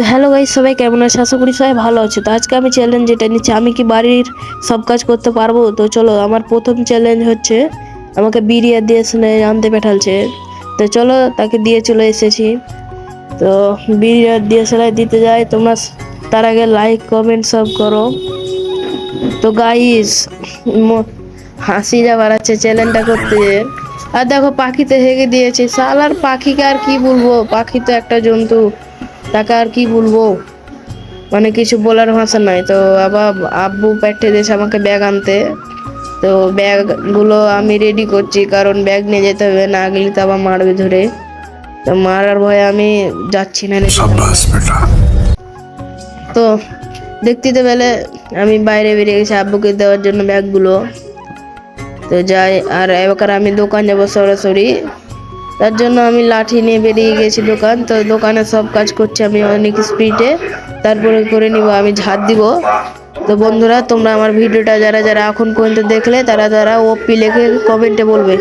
তো hello guys সবাই কেমন আছে? আশা করি সবাই ভালো আছে। তো আজকে আমি চ্যালেঞ্জ যেটা নিচ্ছি, আমি কি বাড়ির সব কাজ করতে পারব? তো চলো, আমার প্রথম চ্যালেঞ্জ হচ্ছে, আমাকে বিরিয়া দিয়ে শুনে আনতে পাঠালছে। তো চলো, তাকে দিয়ে চলে এসেছি। তো বিরিয়া দিয়ে সেলাই দিতে যাই তোমরা তার আগে লাইক কমেন্ট সব করো। তো গাইস হাসি যা বাড়াচ্ছে চ্যালেঞ্জটা করতে আর দেখো, পাখিতে হেগে দিয়েছে। সালার পাখিকে আর কি বলব? পাখি তো একটা জন্তু। তাকে আর কি বলব? মানে কিছু বলার ভাষা নাই। তো আবার আব্বু পাঠিয়ে আমাকে ব্যাগ আনতে। তো ব্যাগগুলো আমি রেডি করছি কারণ ব্যাগ নিয়ে যেতে হবে না গেলে তো আবার মারবে ধরে। তো মারার ভয়ে আমি যাচ্ছি না। তো দেখতে বেলে আমি বাইরে বেরিয়ে গেছি আব্বুকে দেওয়ার জন্য ব্যাগগুলো তো যাই আর এবার আমি দোকান যাব সরাসরি। তার জন্য আমি লাঠি নিয়ে বেরিয়ে গেছি দোকান। তো দোকানে সব কাজ করছি আমি অনেক স্পিডে তারপরে করে নিব, আমি ঝাঁট দিব। তো বন্ধুরা, তোমরা আমার ভিডিওটা যারা যারা এখন পর্যন্ত দেখলে, তারা তারা ওপি লেখে কমেন্টে বলবে।